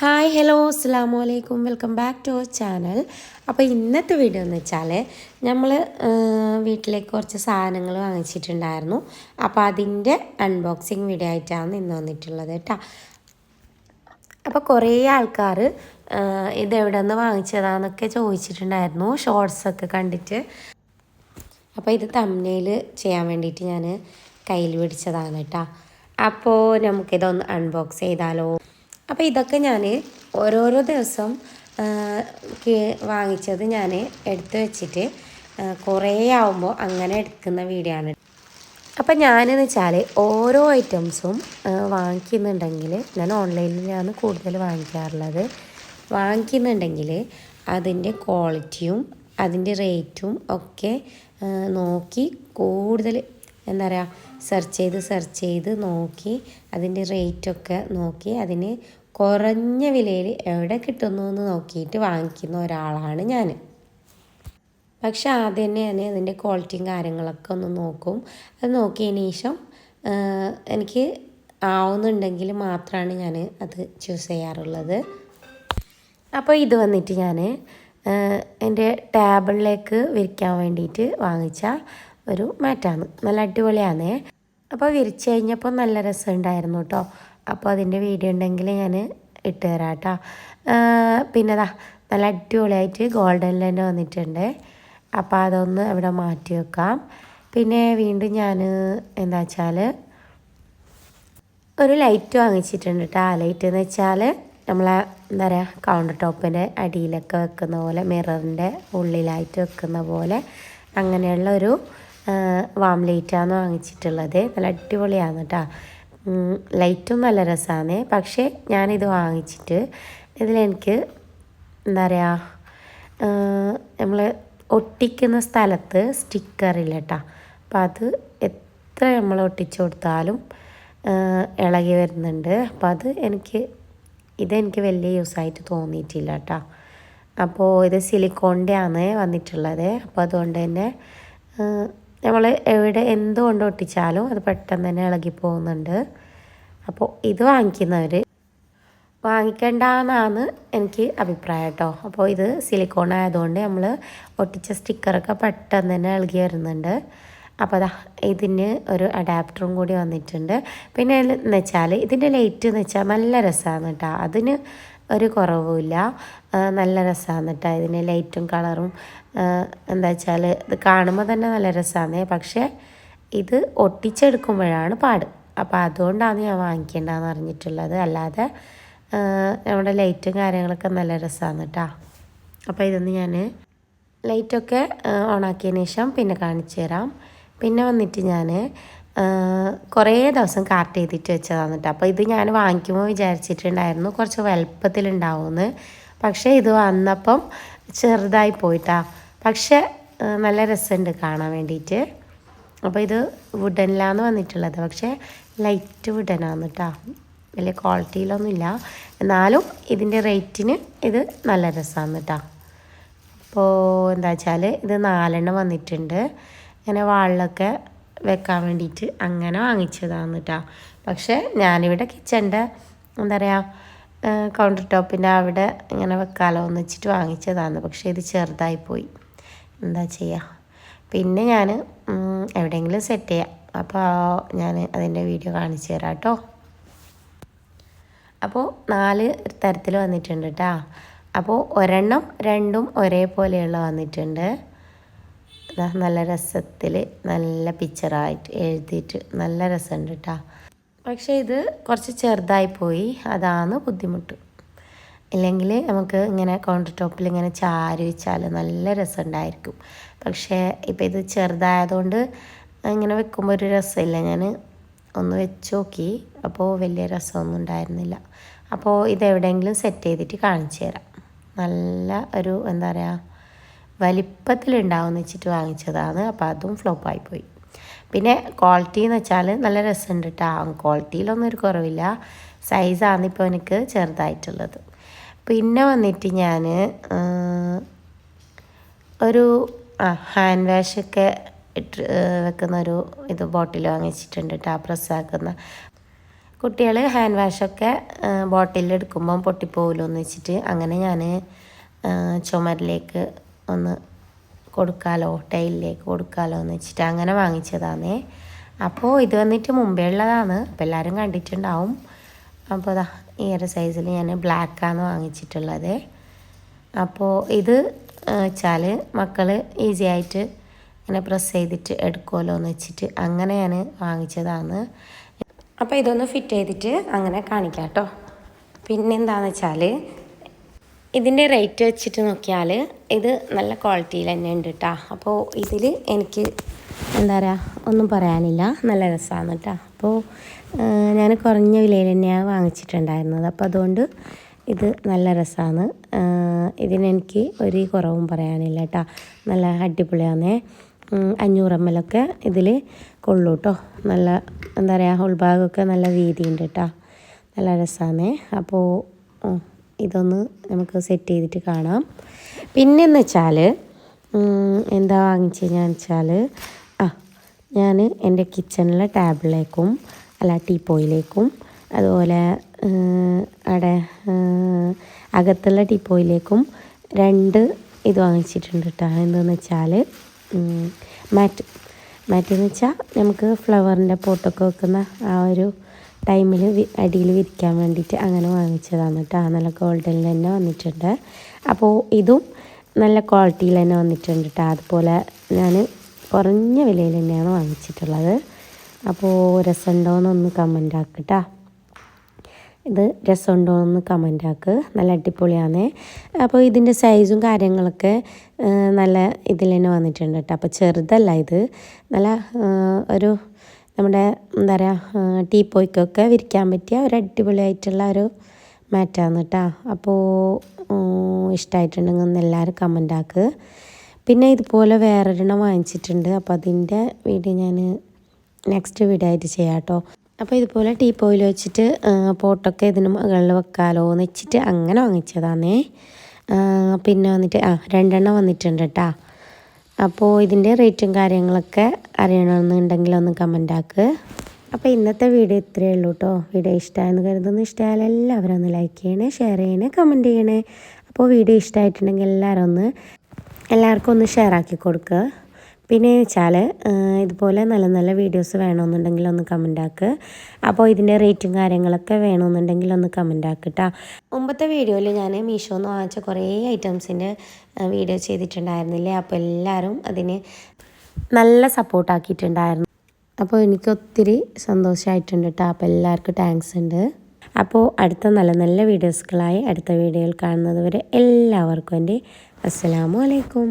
Hi hello അസ്സാം വലൈക്കും welcome back to our channel അപ്പോൾ ഇന്നത്തെ വീഡിയോ എന്ന് വെച്ചാൽ നമ്മൾ വീട്ടിലേക്ക് കുറച്ച് സാധനങ്ങൾ വാങ്ങിച്ചിട്ടുണ്ടായിരുന്നു. അപ്പോൾ അതിന്റെ അൺബോക്സിങ് വീഡിയോ ആയിട്ടാണ് ഇന്ന് വന്നിട്ടുള്ളത് കേട്ടോ അപ്പോൾ കുറേ ആൾക്കാർ ഇത് എവിടെ നിന്ന് വാങ്ങിച്ചതാന്നൊക്കെ ചോദിച്ചിട്ടുണ്ടായിരുന്നു. ഷോർട്സൊക്കെ കണ്ടിട്ട്. അപ്പോൾ ഇത് തമ്മിൽ ചെയ്യാൻ വേണ്ടിയിട്ട് ഞാൻ കയ്യിൽ പിടിച്ചതാണ് കേട്ടോ അപ്പോൾ നമുക്കിതൊന്ന് അൺബോക്സ് ചെയ്താലോ? അപ്പോൾ ഇതൊക്കെ ഞാൻ ഓരോരോ ദിവസം വാങ്ങിച്ചത് ഞാൻ എടുത്തു വെച്ചിട്ട് കുറേ ആവുമ്പോൾ അങ്ങനെ എടുക്കുന്ന വീഡിയോ ആണ്. അപ്പം ഞാനെന്ന് വെച്ചാൽ ഓരോ ഐറ്റംസും വാങ്ങിക്കുന്നുണ്ടെങ്കിൽ ഞാൻ ഓൺലൈനിലാണ് കൂടുതൽ വാങ്ങിക്കാറുള്ളത്. വാങ്ങിക്കുന്നുണ്ടെങ്കിൽ അതിന്റെ ക്വാളിറ്റിയും അതിന്റെ റേറ്റും ഒക്കെ നോക്കി കൂടുതൽ എന്താ പറയുക സെർച്ച് ചെയ്ത് സെർച്ച് ചെയ്ത് നോക്കി അതിന്റെ റേറ്റൊക്കെ നോക്കി അതിന് കുറഞ്ഞ വിലയിൽ എവിടെ കിട്ടുന്നു എന്ന് നോക്കിയിട്ട് വാങ്ങിക്കുന്ന ഒരാളാണ് ഞാൻ. പക്ഷെ ആദ്യം തന്നെ ഞാൻ അതിന്റെ ക്വാളിറ്റിയും കാര്യങ്ങളൊക്കെ ഒന്ന് നോക്കും. അത് നോക്കിയതിന് ശേഷം എനിക്ക് ആവുന്നുണ്ടെങ്കിൽ മാത്രമാണ് ഞാൻ അത് ചൂസ് ചെയ്യാറുള്ളത്. അപ്പോൾ ഇത് വന്നിട്ട് ഞാൻ എന്റെ ടേബിളിലേക്ക് വിരിക്കാൻ വേണ്ടിയിട്ട് വാങ്ങിച്ച ഒരു മാറ്റാണ്. നല്ല അടിപൊളിയാണേ. അപ്പോൾ വിരിച്ച് കഴിഞ്ഞപ്പോൾ നല്ല രസമുണ്ടായിരുന്നു കേട്ടോ. അപ്പോൾ അതിന്റെ വീഡിയോ ഉണ്ടെങ്കിൽ ഞാൻ ഇട്ട് തരാം കേട്ടോ പിന്നെ ദാ നല്ല അടിപൊളിയായിട്ട് ഗോൾഡൻ തന്നെ വന്നിട്ടുണ്ട്. അപ്പോൾ അതൊന്ന് ഇവിടെ മാറ്റി വെക്കാം. പിന്നെ വീണ്ടും ഞാൻ എന്താ വെച്ചാൽ ഒരു ലൈറ്റ് വാങ്ങിച്ചിട്ടുണ്ട് കേട്ടോ ആ ലൈറ്റ് എന്ന് വെച്ചാൽ നമ്മളെ എന്താ പറയുക കൗണ്ടർ ടോപ്പിന്റെ അടിയിലൊക്കെ വെക്കുന്ന പോലെ മിററിന്റെ ഉള്ളിലായിട്ട് വെക്കുന്ന പോലെ അങ്ങനെയുള്ള ഒരു വാം ലൈറ്റാണ് വാങ്ങിച്ചിട്ടുള്ളത്. നല്ല അടിപൊളിയാണ് കേട്ടോ ലൈറ്റും നല്ല രസമാണ് പക്ഷേ ഞാനിത് വാങ്ങിച്ചിട്ട് ഇതിലെനിക്ക് എന്താ പറയുക നമ്മൾ ഒട്ടിക്കുന്ന സ്ഥലത്ത് സ്റ്റിക്കറില്ല കേട്ടോ അപ്പം അത് എത്ര നമ്മൾ ഒട്ടിച്ചു കൊടുത്താലും ഇളകി വരുന്നുണ്ട്. അപ്പം അത് എനിക്ക് ഇതെനിക്ക് വലിയ യൂസായിട്ട് തോന്നിയിട്ടില്ല കേട്ടോ അപ്പോൾ ഇത് സിലിക്കോണിന്റെ ആണ് വന്നിട്ടുള്ളത്. അപ്പോൾ അതുകൊണ്ട് തന്നെ നമ്മൾ എവിടെ എന്തുകൊണ്ട് ഒട്ടിച്ചാലും അത് പെട്ടെന്ന് തന്നെ ഇളകി പോകുന്നുണ്ട്. അപ്പോൾ ഇത് വാങ്ങിക്കുന്നവർ വാങ്ങിക്കേണ്ടെന്നാണ് എനിക്ക് അഭിപ്രായം കേട്ടോ. അപ്പോൾ ഇത് സിലിക്കോൺ ആയതുകൊണ്ട് നമ്മൾ ഒട്ടിച്ച സ്റ്റിക്കറൊക്കെ പെട്ടെന്ന് തന്നെ ഇളകി വരുന്നുണ്ട്. അപ്പോൾ അതാ ഇതിന് ഒരു അഡാപ്റ്ററും കൂടി വന്നിട്ടുണ്ട്. പിന്നെ എന്ന് വെച്ചാൽ ഇതിന്റെ ലൈറ്റ് എന്ന് വെച്ചാൽ നല്ല രസമാണ് കേട്ടോ. അതിന് ഒരു കുറവുമില്ല. നല്ല രസമാണ് കേട്ടോ ഇതിന് ലൈറ്റും കളറും. എന്താ വെച്ചാൽ ഇത് കാണുമ്പോൾ തന്നെ നല്ല രസമാണ്. പക്ഷേ ഇത് ഒട്ടിച്ചെടുക്കുമ്പോഴാണ് പാട്. അപ്പോൾ അതുകൊണ്ടാണ് ഞാൻ വാങ്ങിക്കേണ്ടതെന്ന് അറിഞ്ഞിട്ടുള്ളത്. അല്ലാതെ നമ്മുടെ ലൈറ്റും കാര്യങ്ങളൊക്കെ നല്ല രസമാണ് കേട്ടോ അപ്പോൾ ഇതൊന്ന് ഞാൻ ലൈറ്റൊക്കെ ഓണാക്കിയതിന് ശേഷം പിന്നെ കാണിച്ചു തരാം പിന്നെ വന്നിട്ട് ഞാൻ കുറേ ദിവസം കാർട്ട് ചെയ്തിട്ട് വെച്ചതാണ് കേട്ടോ അപ്പോൾ ഇത് ഞാൻ വാങ്ങിക്കുമ്പോൾ വിചാരിച്ചിട്ടുണ്ടായിരുന്നു കുറച്ച് വലുപ്പത്തിലുണ്ടാവുമെന്ന് പക്ഷേ ഇത് വന്നപ്പം ചെറുതായി പോയിട്ടാ. പക്ഷേ നല്ല രസമുണ്ട് കാണാൻ വേണ്ടിയിട്ട്. അപ്പോൾ ഇത് വുഡനിലാണ് വന്നിട്ടുള്ളത്. പക്ഷേ ലൈറ്റ് വുഡനാണ് കേട്ടോ വലിയ ക്വാളിറ്റിയിലൊന്നുമില്ല എന്നാലും ഇതിന്റെ റേറ്റിന് ഇത് നല്ല രസമാണ് കേട്ടോ അപ്പോൾ എന്താ വെച്ചാൽ ഇത് നാലെണ്ണം വന്നിട്ടുണ്ട്. ഇങ്ങനെ വാളിലൊക്കെ വെക്കാൻ വേണ്ടിയിട്ട് അങ്ങനെ വാങ്ങിച്ചതാണ് കേട്ടോ പക്ഷേ ഞാനിവിടെ കിച്ചന്റെ എന്താ പറയുക കൗണ്ടർ ടോപ്പിന്റെ അവിടെ ഇങ്ങനെ വെക്കാലോ എന്ന് വെച്ചിട്ട് വാങ്ങിച്ചതാണ്. പക്ഷേ ഇത് ചെറുതായിപ്പോയി എന്താ ചെയ്യുക പിന്നെ ഞാൻ എവിടെയെങ്കിലും സെറ്റ് ചെയ്യാം. അപ്പോൾ ഞാൻ അതിന്റെ വീഡിയോ കാണിച്ചു തരാം കേട്ടോ അപ്പോൾ നാല് തരത്തിൽ വന്നിട്ടുണ്ട് കേട്ടോ അപ്പോൾ ഒരെണ്ണം രണ്ടും ഒരേപോലെയുള്ള വന്നിട്ടുണ്ട്. നല്ല രസത്തിൽ നല്ല പിക്ചറായിട്ട് എഴുതിയിട്ട് നല്ല രസമുണ്ട് കേട്ടോ പക്ഷേ ഇത് കുറച്ച് ചെറുതായി പോയി. അതാണ് ബുദ്ധിമുട്ട്. ഇല്ലെങ്കിൽ നമുക്ക് ഇങ്ങനെ കൗണ്ടർ ടോപ്പിൽ ഇങ്ങനെ ചാരി വെച്ചാൽ നല്ല രസമുണ്ടായിരിക്കും പക്ഷേ ഇപ്പം ഇത് ചെറുതായതുകൊണ്ട് ഇങ്ങനെ വെക്കുമ്പോൾ ഒരു രസമില്ല ഞാൻ ഒന്ന് വെച്ച് നോക്കി. അപ്പോൾ വലിയ രസമൊന്നും ഉണ്ടായിരുന്നില്ല. അപ്പോൾ ഇത് എവിടെയെങ്കിലും സെറ്റ് ചെയ്തിട്ട് കാണിച്ചു തരാം. നല്ല ഒരു എന്താ പറയുക വലിപ്പത്തിലുണ്ടാവുമെന്ന് വെച്ചിട്ട് വാങ്ങിച്ചതാണ്. അപ്പോൾ അതും ഫ്ലോപ്പായി പോയി. പിന്നെ ക്വാളിറ്റി എന്ന് വെച്ചാൽ നല്ല രസമുണ്ട് കേട്ടോ ക്വാളിറ്റിയിലൊന്നും ഒരു കുറവില്ല. സൈസാണ് ഇപ്പോൾ എനിക്ക് ചെറുതായിട്ടുള്ളത്. പിന്നെ വന്നിട്ട് ഞാൻ ഒരു ഹാൻഡ് വാഷൊക്കെ ഇട്ട് വെക്കുന്ന ഒരു ഇത് ബോട്ടിൽ വാങ്ങിച്ചിട്ടുണ്ട് കേട്ടോ പ്രസ്സാക്കുന്ന കുട്ടികൾ ഹാൻഡ് വാഷൊക്കെ ബോട്ടിലെടുക്കുമ്പം പൊട്ടിപ്പോകുമല്ലോ എന്ന് വെച്ചിട്ട് അങ്ങനെ ഞാൻ ചുമരിലേക്ക് ഒന്ന് കൊടുക്കാലോ ടൈലിലേക്ക് കൊടുക്കാലോ എന്ന് വെച്ചിട്ട് അങ്ങനെ വാങ്ങിച്ചതാണേ അപ്പോൾ ഇത് വന്നിട്ട് മുമ്പേ ഉള്ളതാണ്. അപ്പോൾ എല്ലാവരും കണ്ടിട്ടുണ്ടാവും. അപ്പോൾ ഇതാ ഈ ഒരു സൈസിൽ ഞാൻ ബ്ലാക്കാണ് വാങ്ങിച്ചിട്ടുള്ളത്. അപ്പോൾ ഇത് വെച്ചാൽ മക്കൾ ഈസി ആയിട്ട് ഇങ്ങനെ പ്രസ് ചെയ്തിട്ട് എടുക്കുമല്ലോ എന്ന് വെച്ചിട്ട് അങ്ങനെ ഞാൻ വാങ്ങിച്ചതാണ് അപ്പോൾ ഇതൊന്ന് ഫിറ്റ് ചെയ്തിട്ട് അങ്ങനെ കാണിക്കാം കേട്ടോ. പിന്നെന്താണെന്ന് വെച്ചാൽ ഇതിന്റെ റേറ്റ് വെച്ചിട്ട് നോക്കിയാൽ ഇത് നല്ല ക്വാളിറ്റിയിൽ തന്നെ ഉണ്ട് കേട്ടോ അപ്പോൾ ഇതിൽ എനിക്ക് എന്താ പറയുക ഒന്നും പറയാനില്ല. നല്ല രസമാണ് കേട്ടോ അപ്പോൾ ഞാൻ കുറഞ്ഞ വിലയിൽ തന്നെയാണ് വാങ്ങിച്ചിട്ടുണ്ടായിരുന്നത്. അപ്പോൾ അതുകൊണ്ട് ഇത് നല്ല രസമാണ് ഇതിനെനിക്ക് ഒരു കുറവും പറയാനില്ല കേട്ടോ നല്ല അടിപൊളിയാണേ അഞ്ഞൂറ് എം എല്ലൊക്കെ ഇതിൽ കൊള്ളൂ കേട്ടോ നല്ല എന്താ പറയുക ഉൾഭാഗമൊക്കെ നല്ല വീതിയുണ്ട് കേട്ടോ നല്ല രസമാണ് അപ്പോൾ ഇതൊന്ന് നമുക്ക് സെറ്റ് ചെയ്തിട്ട് കാണാം. പിന്നെന്ന് വെച്ചാൽ എന്താ വാങ്ങിച്ചതെന്ന് വെച്ചാൽ ആ ഞാൻ എന്റെ കിച്ചണിലെ ടാബിളിലേക്കും അല്ല ടീപ്പോയിലേക്കും അതുപോലെ അവിടെ അകത്തുള്ള ടീപ്പോയിലേക്കും രണ്ട് ഇത് വാങ്ങിച്ചിട്ടുണ്ട് കേട്ടോ എന്താണെന്ന് വെച്ചാൽ മാറ്റ് മാറ്റെന്ന് വെച്ചാൽ നമുക്ക് ഫ്ലവറിന്റെ പോട്ടൊക്കെ വെക്കുന്ന ആ ഒരു ടൈമിൽ അടിയിൽ വിരിക്കാൻ വേണ്ടിയിട്ട് അങ്ങനെ വാങ്ങിച്ചതാണ് കേട്ടോ. നല്ല ഗോൾഡനിൽ തന്നെ വന്നിട്ടുണ്ട്. അപ്പോൾ ഇതും നല്ല ക്വാളിറ്റിയിൽ തന്നെ വന്നിട്ടുണ്ട് കേട്ടോ. അതുപോലെ ഞാൻ കുറഞ്ഞ വിലയിൽ തന്നെയാണ് വാങ്ങിച്ചിട്ടുള്ളത്. അപ്പോൾ രസമുണ്ടോയെന്നൊന്ന് കമന്റ് ആക്കട്ടാ ഇത് രസമുണ്ടോയെന്ന് കമന്റ് ആക്ക്. നല്ല അടിപൊളിയാണ് അപ്പോൾ ഇതിന്റെ സൈസും കാര്യങ്ങളൊക്കെ നല്ല ഇതിൽ തന്നെ വന്നിട്ടുണ്ട് കേട്ടോ. അപ്പോൾ ചെറുതല്ല ഇത്. നല്ല ഒരു നമ്മുടെ എന്താ പറയുക ടീ പോയ്ക്കൊക്കെ വിരിക്കാൻ പറ്റിയ ഒരു അടിപൊളിയായിട്ടുള്ള ഒരു മാറ്റാണ് കേട്ടോ. അപ്പോൾ ഇഷ്ടമായിട്ടുണ്ടെങ്കിൽ ഒന്ന് എല്ലാവരും കമന്റ് ആക്ക്. പിന്നെ ഇതുപോലെ വേറൊരെണ്ണം വാങ്ങിച്ചിട്ടുണ്ട്. അപ്പോൾ അതിന്റെ വീഡിയോ ഞാൻ നെക്സ്റ്റ് വീഡിയോ ആയിട്ട് ചെയ്യാം കേട്ടോ. അപ്പോൾ ഇതുപോലെ ടീ പോയിൽ വെച്ചിട്ട് പോട്ടൊക്കെ ഇതിന് മുകളിൽ വെക്കാലോ എന്ന് വെച്ചിട്ട് അങ്ങനെ വാങ്ങിച്ചതാണേ. പിന്നെ വന്നിട്ട് ആ രണ്ടെണ്ണം വന്നിട്ടുണ്ട് കേട്ടോ. അപ്പോൾ ഇതിന്റെ റേറ്റും കാര്യങ്ങളൊക്കെ അറിയണമെന്നുണ്ടെങ്കിൽ ഒന്ന് കമന്റ് ആക്ക്. അപ്പോൾ ഇന്നത്തെ വീഡിയോ ഇത്രയേ ഉള്ളൂ കേട്ടോ വീഡിയോ ഇഷ്ടമായെന്ന് കരുതുന്നു. ഇഷ്ടമായാലും എല്ലാവരും ഒന്ന് ലൈക്ക് ചെയ്യണേ ഷെയർ ചെയ്യണേ കമന്റ് ചെയ്യണേ. അപ്പോൾ വീഡിയോ ഇഷ്ടമായിട്ടുണ്ടെങ്കിൽ എല്ലാവരും ഒന്ന് എല്ലാവർക്കും ഒന്ന് ഷെയർ ആക്കി കൊടുക്കുക പിന്നെ വെച്ചാൽ ഇതുപോലെ നല്ല നല്ല വീഡിയോസ് വേണമെന്നുണ്ടെങ്കിൽ ഒന്ന് കമന്റ് ആക്ക്. അപ്പോൾ ഇതിന്റെ റേറ്റും കാര്യങ്ങളൊക്കെ വേണമെന്നുണ്ടെങ്കിൽ ഒന്ന് കമന്റ് ആക്കട്ടോ മുമ്പത്തെ വീഡിയോയിൽ ഞാൻ മീഷോ എന്ന് വാങ്ങിച്ച കുറേ ഐറ്റംസിന്റെ വീഡിയോ ചെയ്തിട്ടുണ്ടായിരുന്നില്ലേ? അപ്പോൾ എല്ലാവരും അതിന് നല്ല സപ്പോർട്ടാക്കിയിട്ടുണ്ടായിരുന്നു അപ്പോൾ എനിക്ക് ഒത്തിരി സന്തോഷമായിട്ടുണ്ട് കേട്ടോ അപ്പോൾ എല്ലാവർക്കും താങ്ക്സ് ഉണ്ട്. അപ്പോൾ അടുത്ത നല്ല നല്ല വീഡിയോസുകളായി അടുത്ത വീഡിയോയിൽ കാണുന്നത് വരെ എല്ലാവർക്കും എന്റെ അസ്സലാമു അലൈക്കും.